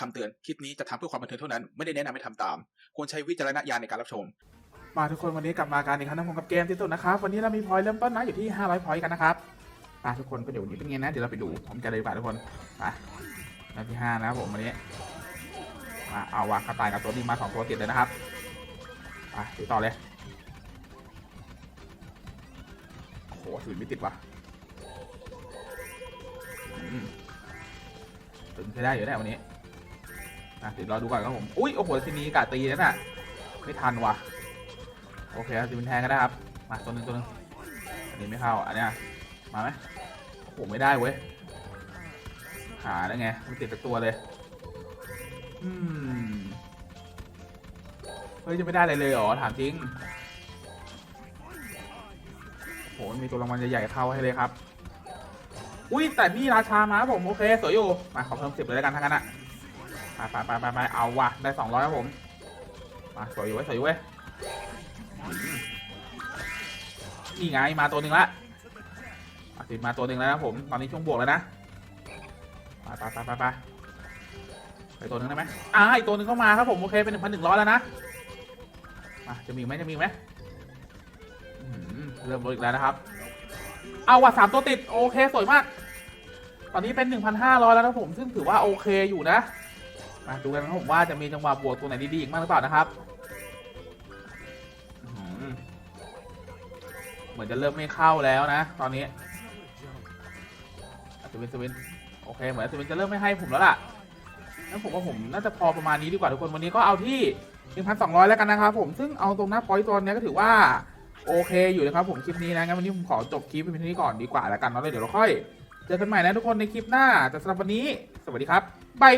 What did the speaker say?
คำเตือนคลิปนี้จะทำเพื่อความบันเทิงเท่านั้น ไม่ได้แนะนำให้ทำตาม ควรใช้วิจารณญาณในการรับชม มาทุกคนวันนี้กลับมากันอีกครั้งนะผมกับเกมที่สุดนะครับ วันนี้เรามีพอยต์เริ่มต้นนะอยู่ที่ 500 พอยต์กันนะครับมาทุกคนก็เดี๋ยววันนี้เป็นไงนะเดี๋ยวเราไปดูผมจะเลยดีกว่าทุกคนมาล้วที่ห้านะครับผมวันนี้มาเอาวางกระต่ายกับตัวนี้มาสองตัวติดเลยนะครับมาติดต่อเลยโอ้โหถือไม่ติดว่ะอืมถึงใช้ได้อยู่แน่วันนี้ นะเดี๋ยวรอดูก่อนครับผม อุ้ยโอ้โหทีนี้กาตีนั่นน่ะ ไม่ทันว่ะ โอเคครับจะเป็นแทงก็ได้ครับ มาตัวหนึ่งตัวหนึ่งอันนี้ไม่เข้า อันเนี้ยมาไหมโอ้โหไม่ได้เว้ย หาได้ไง มันติดกับตัวเลย อืม เฮ้ยจะไม่ได้อะไรเลยเหรอ ถามจริงโอ้โหมีตัวรางวัลใหญ่ๆเข้าให้เลยครับ อุ้ยแต่นี่ราชามาบผมโอเคสวยอยู่ มาขอเพิ่มสิบเลยแล้วกันทั้งนั้นอะ ไปไปไปไปเอาว่ะได้สองร้อยครับผมมาสวยอยู่เว้ยสวยอยู่เว้ยนี่ไงมาตัวหนึ่งละติดมาตัวหนึ่งแล้วนะผมตอนนี้ช่วงบวกแล้วนะไปไปไปไปไปไปตัวหนึ่งได้ไหมอ่าอีกตัวหนึ่งเข้ามาครับผมโอเคเป็นหนึ่งพันหนึ่งร้อยแล้วนะมาจะมีไหมจะมีไหมเริ่มลดอีกแล้วนะครับ เอาว่ะสามตัวติดโอเคสวยมาก ตอนนี้เป็นหนึ่งพันห้าร้อยแล้วนะผมซึ่งถือว่าโอเคอยู่นะ มาดูกันนะผมว่าจะมีจังหวะบวกตัวไหนดีๆอีกบ้างหรือเปล่านะครับเหมือนจะเริ่มไม่เข้าแล้วนะ ตอนนี้อัศวินสวินโอเคเหมือนอัศวินจะเริ่มไม่ให้ผมแล้วล่ะงั้นผมว่าผมน่าจะพอประมาณนี้ดีกว่าทุกคนวันนี้ก็เอาที่1,200 แล้วกันนะครับผมซึ่งเอาตรงหน้าพอยต์ตัวนี้ก็ถือว่าโอเคอยู่นะครับผมคลิปนี้นะงั้นวันนี้ผมขอจบคลิปเป็นเพียงเท่นี้ก่อนดีกว่าแล้วกันเนาะเลยเดี๋ยวเราค่อยเจอกันใหม่นะทุกคนในคลิปหน้าแต่สำหรับวันนี้ สวัสดีครับบาย